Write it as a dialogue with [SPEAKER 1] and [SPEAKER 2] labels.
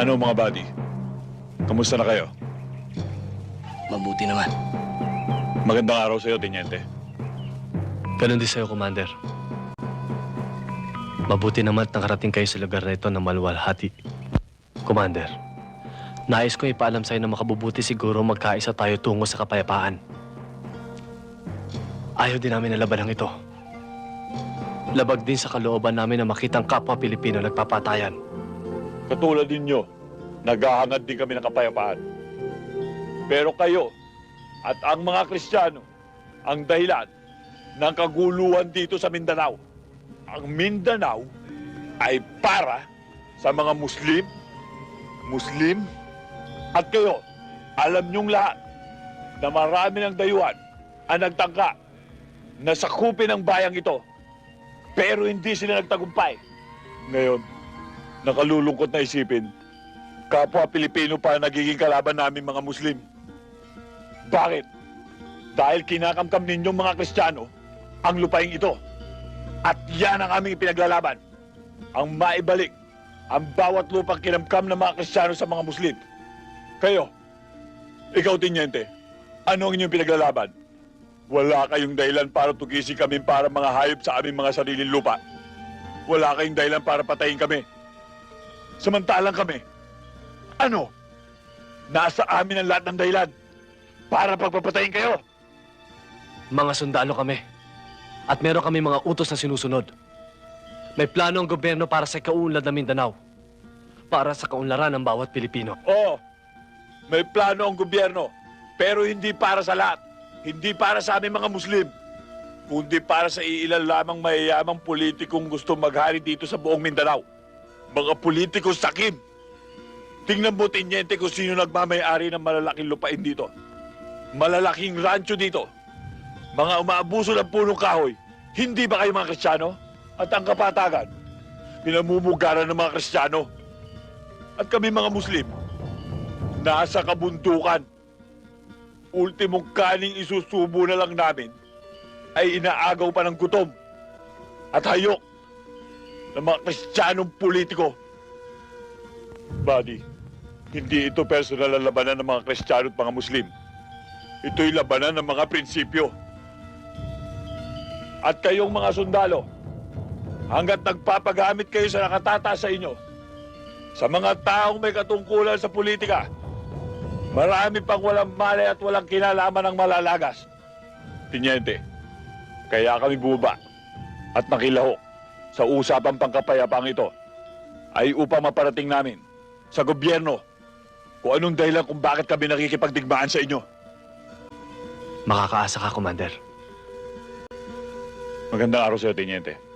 [SPEAKER 1] Ano mga buddy? Kamusta na kayo?
[SPEAKER 2] Mabuti naman.
[SPEAKER 1] Magandang araw sa'yo, Teniente.
[SPEAKER 3] Ganon din sa'yo, Commander. Mabuti naman at nakarating kayo sa lugar na ito na maluwalhati. Commander, nais ko ipaalam sa'yo na makabubuti siguro magkaisa tayo tungo sa kapayapaan. Ayaw din namin na labanang ito. Labag din sa kalooban namin na makitang kapwa Pilipino nagpapatayan.
[SPEAKER 1] Katulad ninyo, naghahangad din kami ng kapayapaan. Pero kayo at ang mga Kristiyano ang dahilan ng kaguluhan dito sa Mindanao. Ang Mindanao ay para sa mga Muslim, Muslim, at kayo, alam niyong lahat na marami ng dayuhan ang nagtangka na sakupin ang bayang ito. Pero hindi sila nagtagumpay. Ngayon, nakalulungkot na isipin, kapwa Pilipino pa nagiging kalaban namin mga Muslim. Bakit? Dahil kinakamkam ninyong mga Kristiyano ang lupaing ito. At yan ang aming pinaglalaban. Ang maibalik ang bawat lupang kinamkam ng mga Kristiyano sa mga Muslim. Kayo, ikaw, Tinyente, ano ang inyong pinaglalaban? Wala kayong dahilan para tugisi kami para mga hayop sa aming mga sariling lupa. Wala kayong dahilan para patayin kami. Samantalang kami, ano? Nasa amin ang lahat ng dahilan para pagpapatayin kayo.
[SPEAKER 3] Mga sundalo kami. At meron kami mga utos na sinusunod. May plano ang gobyerno para sa kaunlad ng Mindanao. Para sa kaunlaran ng bawat Pilipino.
[SPEAKER 1] Oo, may plano ang gobyerno, pero hindi para sa lahat. Hindi para sa aming mga Muslim. Kundi para sa iilan lamang mayayamang politikong gusto maghari dito sa buong Mindanao. Mga politikong sakim. Tingnan mo, Tinyente, kung sino nagmamayari ng malalaking lupain dito. Malalaking rancho dito. Mga umaabuso ng punong kahoy. Hindi ba kayo mga Kristiyano? At ang kapatagan, pinamumugaran ng mga Kristiyano. At kami mga Muslim, nasa kabundukan. Ultimong kaning isusubo na lang namin ay inaagaw pa ng gutom at hayok ng mga kristyanong politiko. Buddy, hindi ito personal na labanan ng mga kristyano at mga Muslim. Ito'y labanan ng mga prinsipyo. At kayong mga sundalo, hanggat nagpapagamit kayo sa nakatata sa inyo, sa mga taong may katungkulan sa politika, marami pang walang malay at walang kinalaman ng malalagas. Tinyente, kaya kami buba at nakilahok sa usapang pangkapayapaang ito ay upang maparating namin sa gobyerno kung anong dahilan kung bakit kami nakikipagdigmaan sa inyo.
[SPEAKER 3] Makakaasa ka, Commander.
[SPEAKER 1] Magandang araw sa iyo, Tinyente.